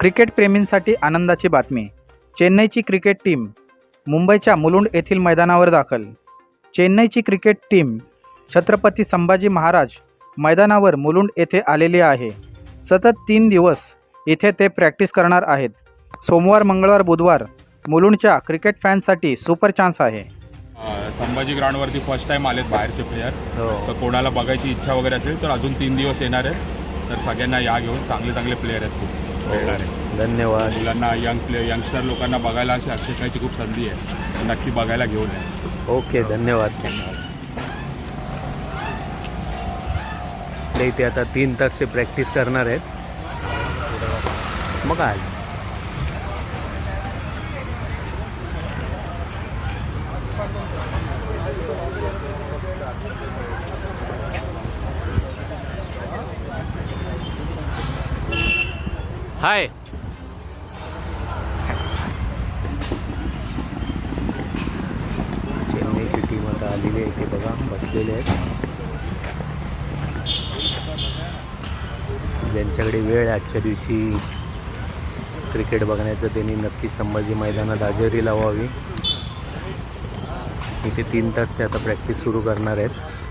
Cricket प्रेमींसाठी आनंदाची बातमी. चेन्नईची क्रिकेट टीम मुंबईच्या मुलुंड येथील मैदानावर दाखल. चेन्नईची क्रिकेट टीम छत्रपती संभाजी महाराज मैदानावर मुलुंड येथे आलेली आहे. सतत तीन दिवस इथे ते प्रॅक्टिस करणार आहेत. सोमवार मंगळवार बुधवार मुलुंडच्या क्रिकेट फॅन्ससाठी सुपर चान्स आहे. संभाजी ग्राउंडवरती फर्स्ट टाइम आलेत बाहेरचे प्लेयर हो. तर कोणाला बघायची इच्छा वगैरे असेल तर अजून तीन दिवस येणार आहेत. तर सगळ्यांना या घेऊन चांगले चांगले प्लेयर आहेत खूप आहेत धन्यवाद. मुलांना यंग प्ले यंगस्टर लोकांना बघायला अशी शिकायची खूप संधी आहे. नक्की बघायला घेऊन या. ओके धन्यवाद. आपल्या इथे आता तीन तास ते प्रॅक्टिस करणार आहेत. मग काय हाय. चेन्नईची टीम आता आलेली आहे इथे बघा बसलेले आहेत. ज्यांच्याकडे वेळ आजच्या दिवशी क्रिकेट बघण्याचं त्यांनी नक्की संभाजी मैदानात हजेरी लावावी. इथे तीन तास ते आता प्रॅक्टिस सुरू करणार आहेत.